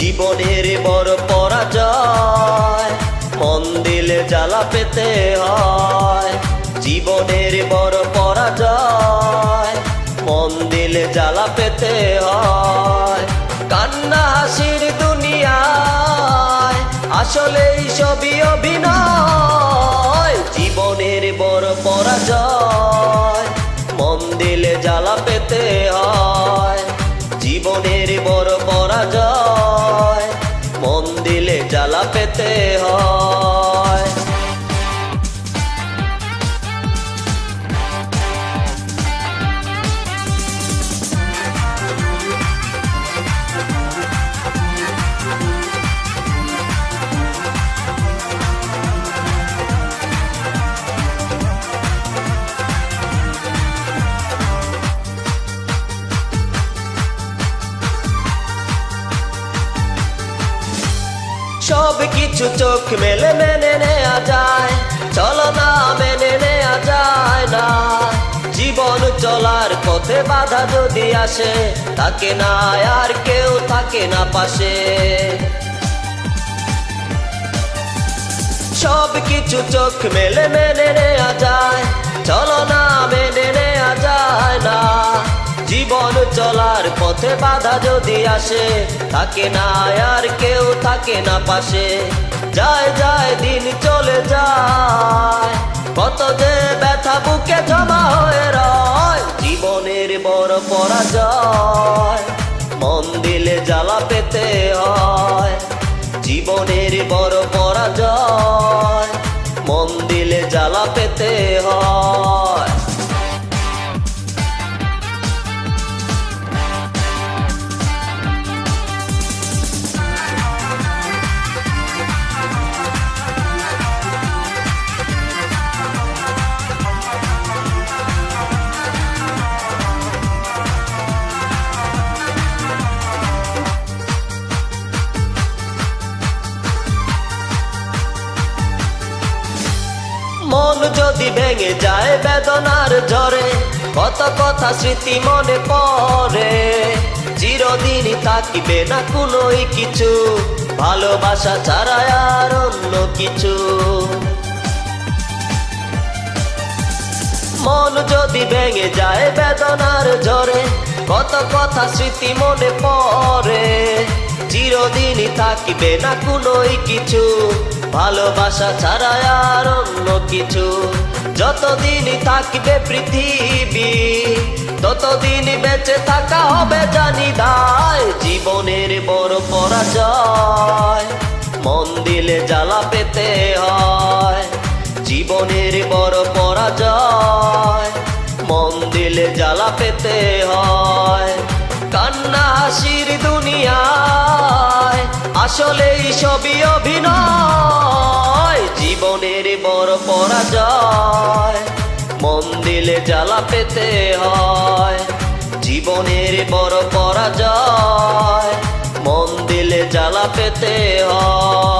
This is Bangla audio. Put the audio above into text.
জীবনের বড় পরাজয়, মন দিলে জ্বালা পেতে হয়। জীবনের বড় পরাজয়, মন দিলে জ্বালা পেতে হয়। কান্না হাসির দুনিয়ায়, আসলেই সবই হয় সব কিছু চোখ মেলে মেনে নেওয়া যায়। চলো না, মেনে নেয়া যায় না। জীবন চলার পথে বাধা যদি আসে তাকে না আর কেউ থাকে না পাশে। সব কিছু চোখ মেলে মেনে নেওয়া যায়। পথে বাধা যদি আসে, থাকে না আর কেউ থাকে না পাশে। যায় যায়, দিন চলে যায়। কত যে ব্যথা বুকে জমা হয়ে রয়, জীবনের বড় পরাজয়। মন দিলে জ্বালা পেতে হয়, জীবনের বড় পরাজয়। মন যদি ভেঙে যায় বেদনার ঝরে কত কথা স্মৃতি মনে পড়ে। চিরদিনই তাকিবে না কোনোই কিছু, ভালোবাসা ছাড়া আর অন্য কিছু। মন যদি ভেঙে যায় বেদনার ঝরে কত কথা স্মৃতি মনে পড়ে। চিরদিনই থাকিবে না কোনোই কিছু, ভালোবাসা ছাড়া আর কিছু। যতদিনই থাকবে পৃথিবী, ততদিন বেঁচে থাকা হবে জানি দায়। জীবনের বড় পরাজয়, মন দিলে জ্বালা পেতে হয়। জীবনের বড় পরাজয়, মন দিলে জ্বালা পেতে হয়। কান্না হাসির দুনিয়ায়, আসলেই সবই অভিনয়। জীবনের বড় পরাজয়, মন দিলে জ্বালা পেতে হয়। জীবনের বড় পরাজয়, মন দিলে জ্বালা পেতে হয়।